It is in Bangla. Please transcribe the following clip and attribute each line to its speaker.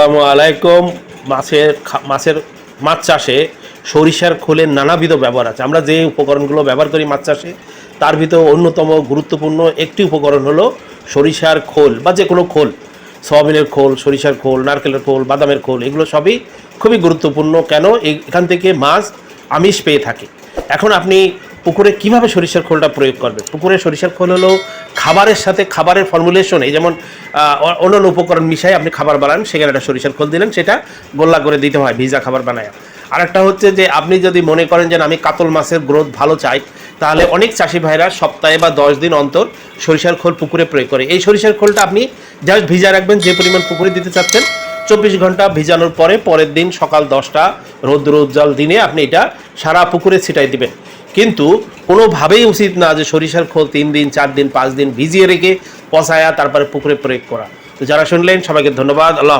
Speaker 1: আসসালামু আলাইকুম। মাছের মাছের মাছ চাষে সরিষার খোলের নানাবিধ ব্যবহার আছে। আমরা যে উপকরণগুলো ব্যবহার করি মাছ চাষে, তার ভিতর অন্যতম গুরুত্বপূর্ণ একটি উপকরণ হলো সরিষার খোল বা যে কোনো খোল। সয়াবিনের খোল, সরিষার খোল, নারকেলের খোল, বাদামের খোল, এগুলো সবই খুবই গুরুত্বপূর্ণ। কেন? এখান থেকে মাছ আমিষ পেয়ে থাকে। এখন আপনি পুকুরে কীভাবে সরিষার খোলটা প্রয়োগ করবেন পুকুরে সরিষার খোল হলো খাবারের সাথে খাবারের ফর্মুলেশন এই যেমন অন্যান্য উপকরণ মিশাই আপনি খাবার বানান, সেখানে একটা সরিষার খোল দিলেন, সেটা গোল্লা করে দিতে হয়, ভিজা খাবার বানায়। আর একটা হচ্ছে যে, আপনি যদি মনে করেন যে আমি কাতল মাছের গ্রোথ ভালো চাই তাহলে অনেক চাষি ভাইরা সপ্তাহে বা দশ দিন অন্তর সরিষার খোল পুকুরে প্রয়োগ করে। এই সরিষার খোলটা আপনি জাস্ট ভিজা রাখবেন, যে পরিমাণ পুকুরে দিতে চাচ্ছেন, চব্বিশ ঘণ্টা ভিজানোর পরে পরের দিন সকাল দশটা, রৌদ্র উজ্জ্বল দিনে আপনি এটা সারা পুকুরে ছিটাই দিবেন। কিন্তু কোনোভাবেই উচিত না যে সরিষার খোল তিন দিন, চার দিন, পাঁচ দিন ভিজিয়ে রেখে পচায়া তারপরে পুকুরে প্রয়োগ করা। তো যারা শুনলেন, সবাইকে ধন্যবাদ। আল্লাহ